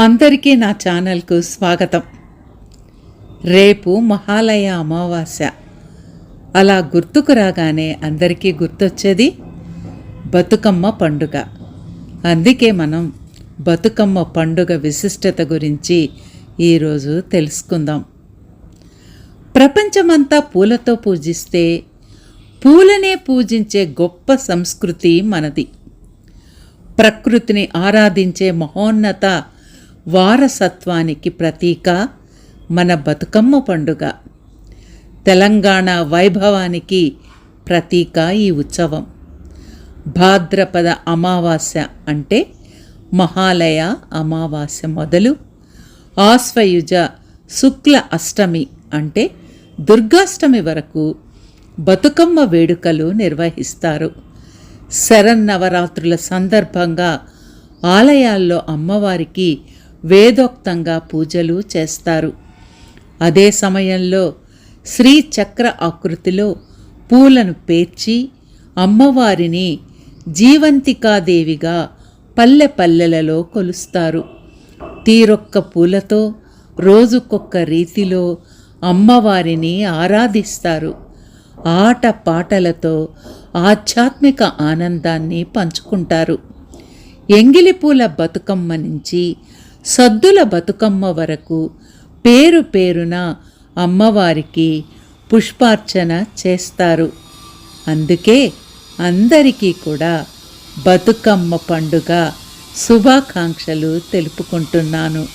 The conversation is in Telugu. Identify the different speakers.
Speaker 1: అందరికీ నా ఛానల్కు స్వాగతం. రేపు మహాలయ అమావాస్య. అలా గుర్తుకు రాగానే అందరికీ గుర్తొచ్చేది బతుకమ్మ పండుగ. అందుకే మనం బతుకమ్మ పండుగ విశిష్టత గురించి ఈరోజు తెలుసుకుందాం. ప్రపంచమంతా పూలతో పూజిస్తే పూలనే పూజించే గొప్ప సంస్కృతి మనది. ప్రకృతిని ఆరాధించే మహోన్నత వారసత్వానికి ప్రతీక మన బతుకమ్మ పండుగ. తెలంగాణ వైభవానికి ప్రతీక ఈ ఉత్సవం. భాద్రపద అమావాస్య అంటే మహాలయ అమావాస్య మొదలు ఆశ్వయుజ శుక్ల అష్టమి అంటే దుర్గాష్టమి వరకు బతుకమ్మ వేడుకలు నిర్వహిస్తారు. శరన్నవరాత్రుల సందర్భంగా ఆలయాల్లో అమ్మవారికి వేదోక్తంగా పూజలు చేస్తారు. అదే సమయంలో శ్రీ చక్ర ఆకృతిలో పూలను పేర్చి అమ్మవారిని జీవంతికాదేవిగా పల్లె పల్లెలలో కొలుస్తారు. తీరొక్క పూలతో రోజుకొక్క రీతిలో అమ్మవారిని ఆరాధిస్తారు. ఆట పాటలతో ఆధ్యాత్మిక ఆనందాన్ని పంచుకుంటారు. ఎంగిలిపూల బతుకమ్మ నుంచి సద్దుల బతుకమ్మ వరకు పేరు పేరున అమ్మవారికి పుష్పార్చన చేస్తారు. అందుకే అందరికీ కూడా బతుకమ్మ పండుగ శుభాకాంక్షలు తెలుపుకుంటున్నాను.